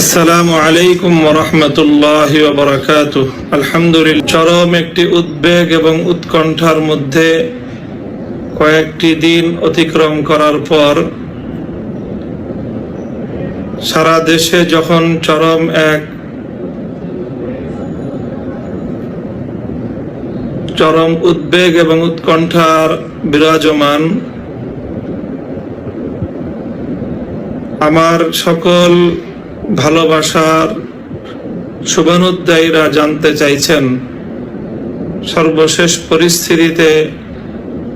আসসালামু আলাইকুম ওরহমতুল্লাহ বারাকাত আলহামদুলিল্লাহ। চরম একটি উদ্বেগ এবং উৎকণ্ঠার মধ্যে কয়েকটি দিন অতিক্রম করার পর সারা দেশে যখন চরম এক চরম উদ্বেগ এবং উৎকণ্ঠার বিরাজমান, আমার সকল ভালোবাসার শুভানুদ্দায়ীরা জানতে চাইছেন, সর্বশেষ পরিস্থিতিতে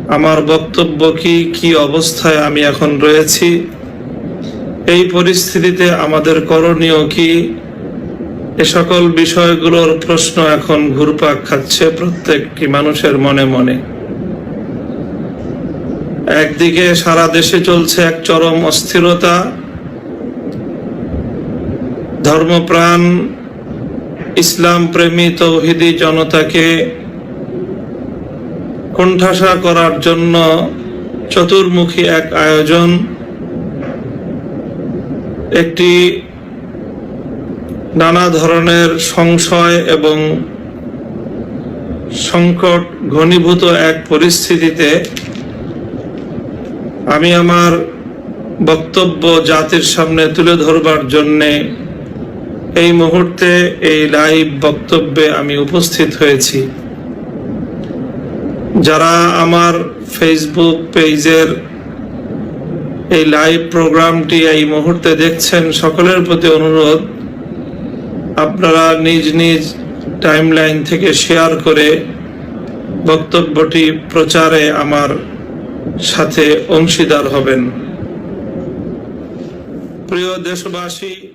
আমার বক্তব্য কি কি অবস্থায় আমি এখন রয়েছি? এই পরিস্থিতিতে আমাদের করণীয় কি? এ সকল বিষয়গুলোর প্রশ্ন এখন ঘুরপাক খাচ্ছে প্রত্যেকটি মানুষের মনে মনে। একদিকে সারা দেশে চলছে এক চরম অস্থিরতা ধর্মপ্রাণ, ইসলাম প্রেমী তৌহিদি জনতাকে কোণঠাসা করার জন্য চতুর্মুখী এক আয়োজন, একটি নানা ধরনের সংশয় এবং সংকট ঘনীভূত এক পরিস্থিতিতে আমি আমার বক্তব্য জাতির সামনে তুলে ধরবার জন্যে এই মুহূর্তে এই লাইভ বক্তব্যে আমি উপস্থিত হয়েছি। যারা আমার ফেসবুক পেজের এই লাইভ প্রোগ্রামটি এই মুহূর্তে দেখছেন, সকলের প্রতি অনুরোধ, আপনারা নিজ নিজ টাইমলাইন থেকে শেয়ার করে বক্তব্যটি প্রচারে আমার সাথে অংশীদার হবেন। প্রিয় দেশবাসী